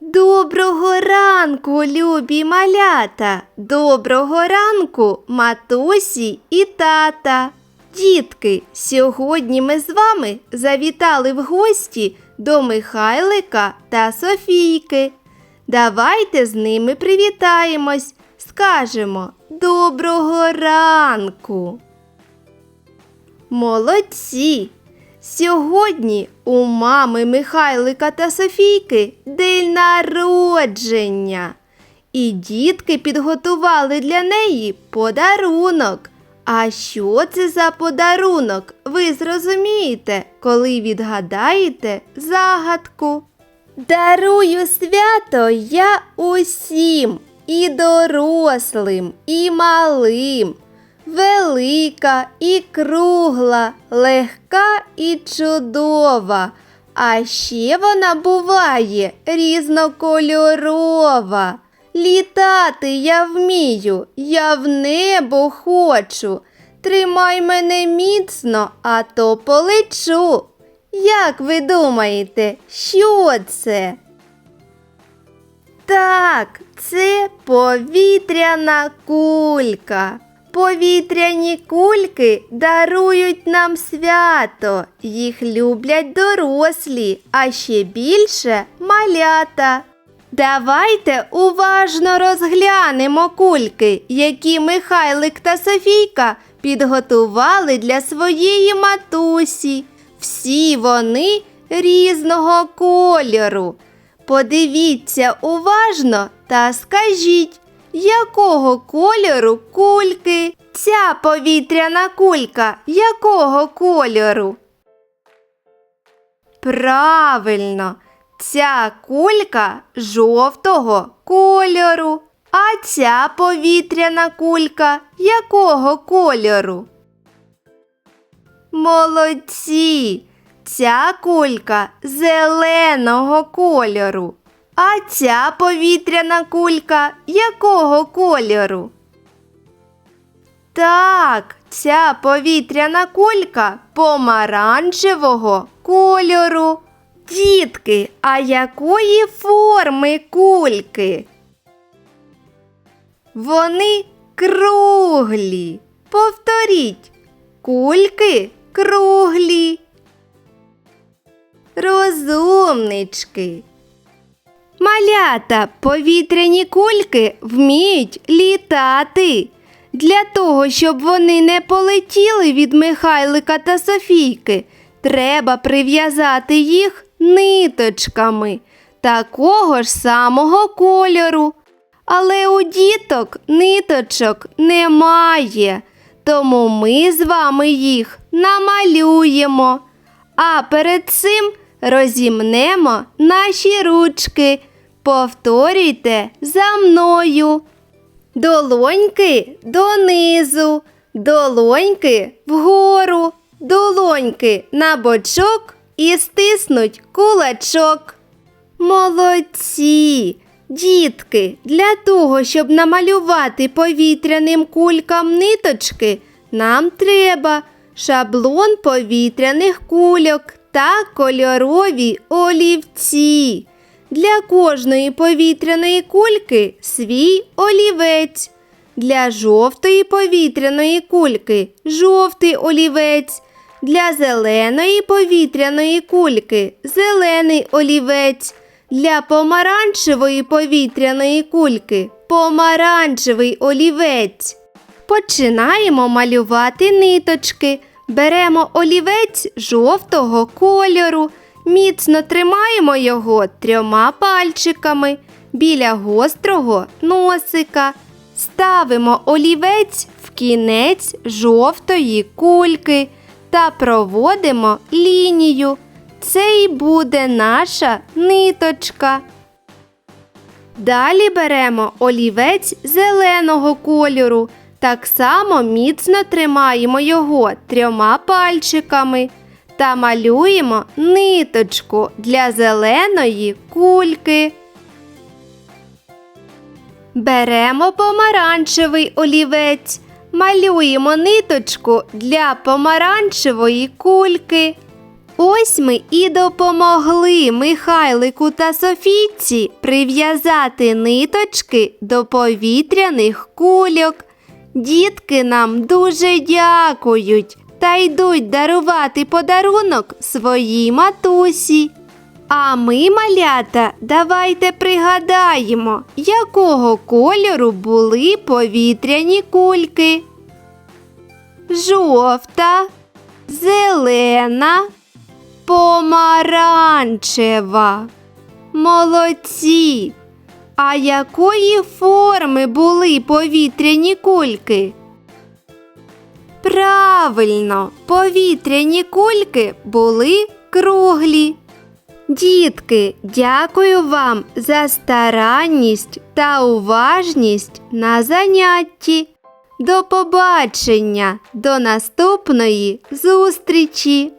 Доброго ранку, любі малята! Доброго ранку, матусі і тата. Дітки, сьогодні ми з вами завітали в гості до Михайлика та Софійки. Давайте з ними привітаємось, скажемо доброго ранку. Молодці! Сьогодні у мами Михайлика та Софійки день народження. І дітки підготували для неї подарунок. А що це за подарунок? Ви зрозумієте, коли відгадаєте загадку. Дарую свято я усім, і дорослим, і малим. Велика і кругла, легка і чудова. А ще вона буває різнокольорова. Літати я вмію, я в небо хочу. Тримай мене міцно, а то полечу. Як ви думаєте, що це? Так, це повітряна кулька. Повітряні кульки дарують нам свято. Їх люблять дорослі, а ще більше малята. Давайте уважно розглянемо кульки, які Михайлик та Софійка підготували для своєї матусі. Всі вони різного кольору. Подивіться уважно та скажіть, якого кольору кульки? Ця повітряна кулька якого кольору? Правильно, ця кулька жовтого кольору. А ця повітряна кулька якого кольору? Молодці! Ця кулька зеленого кольору. А ця повітряна кулька якого кольору? Так, ця повітряна кулька помаранчевого кольору. Дітки, а якої форми кульки? Вони круглі. Повторіть, кульки круглі. Розумнички. Малята, повітряні кульки вміють літати. Для того, щоб вони не полетіли від Михайлика та Софійки, треба прив'язати їх ниточками такого ж самого кольору. Але у діток ниточок немає, тому ми з вами їх намалюємо. А перед цим розімнемо наші ручки. Повторюйте за мною. Долоньки донизу, долоньки вгору, долоньки на бочок і стиснуть кулачок. Молодці! Дітки, для того, щоб намалювати повітряним кулькам ниточки, нам треба шаблон повітряних кульок та кольорові олівці. Для кожної повітряної кульки свій олівець. Для жовтої повітряної кульки жовтий олівець. Для зеленої повітряної кульки зелений олівець. Для помаранчевої повітряної кульки помаранчевий олівець. Починаємо малювати ниточки. Беремо олівець жовтого кольору. Міцно тримаємо його трьома пальчиками біля гострого носика. Ставимо олівець в кінець жовтої кульки та проводимо лінію. Це і буде наша ниточка. Далі беремо олівець зеленого кольору. Так само міцно тримаємо його трьома пальчиками та малюємо ниточку для зеленої кульки. Беремо помаранчевий олівець, малюємо ниточку для помаранчевої кульки. Ось ми і допомогли Михайлику та Софійці прив'язати ниточки до повітряних кульок. Дітки нам дуже дякують та йдуть дарувати подарунок своїй матусі. А ми, малята, давайте пригадаємо, якого кольору були повітряні кульки. Жовта, зелена, помаранчева. Молодці. А якої форми були повітряні кульки? Правильно, повітряні кульки були круглі. Дітки, дякую вам за старанність та уважність на занятті. До побачення, до наступної зустрічі!